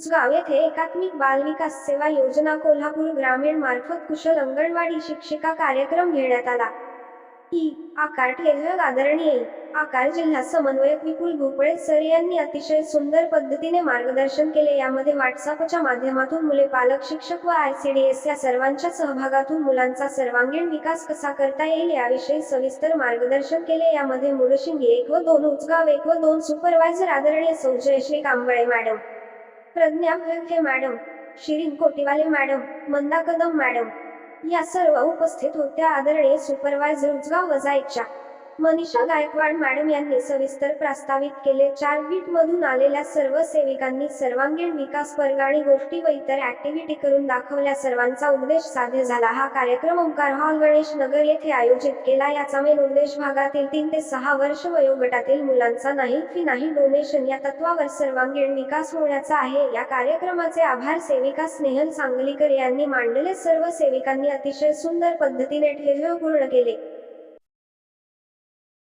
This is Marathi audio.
उचगाव येथे एकात्मिक बाल विकास सेवा योजना कोल्हापूर ग्रामीण मार्फत कुशल अंगणवाडी शिक्षिका कार्यक्रम घेण्यात आला. ई. आकार ठेजग आदरणीय आकार जिल्हा समन्वयक विपुल भोपळे सर यांनी अतिशय सुंदर पद्धतीने मार्गदर्शन केले. यामध्ये व्हॉट्सअपच्या माध्यमातून मुले पालक शिक्षक व आयसीडीएस या सर्वांच्या सहभागातून मुलांचा सर्वांगीण विकास कसा करता येईल याविषयी सविस्तर मार्गदर्शन केले. यामध्ये मुळशिंगी एक व दोन उचगाव एक व दोन सुपरवायझर आदरणीय सौ Jayashree Kamble madam Pradnya madam Shirin Kotiwale madam Manda Kadam madam या सर्व उपस्थित होत्या आदरणीय सुपरवायझर उजगाव वजाईच्या मनीषा गायकवाड मॅडम यांनी सविस्तर प्रस्तावित केले. चार बीट मधून आलेल्या सर्व सेविकांनी सर्वांगीण विकास वर्ग आणि गोष्टी व इतर ऍक्टिव्हिटी करून दाखवल्या. सर्वांचा उद्देश साध्य झाला. हा कार्यक्रम ओंकार हॉल गणेश नगर येथे आयोजित केला. याचा मेन उद्देश भागातील तीन ते सहा वर्ष वयोगटातील मुलांचा नाही फी नाही डोनेशन या तत्वावर सर्वांगीण विकास होण्याचा आहे. या कार्यक्रमाचे आभार सेविका स्नेहल सांगलीकर यांनी मांडले. सर्व सेविकांनी अतिशय सुंदर पद्धतीने ठेव पूर्ण केले.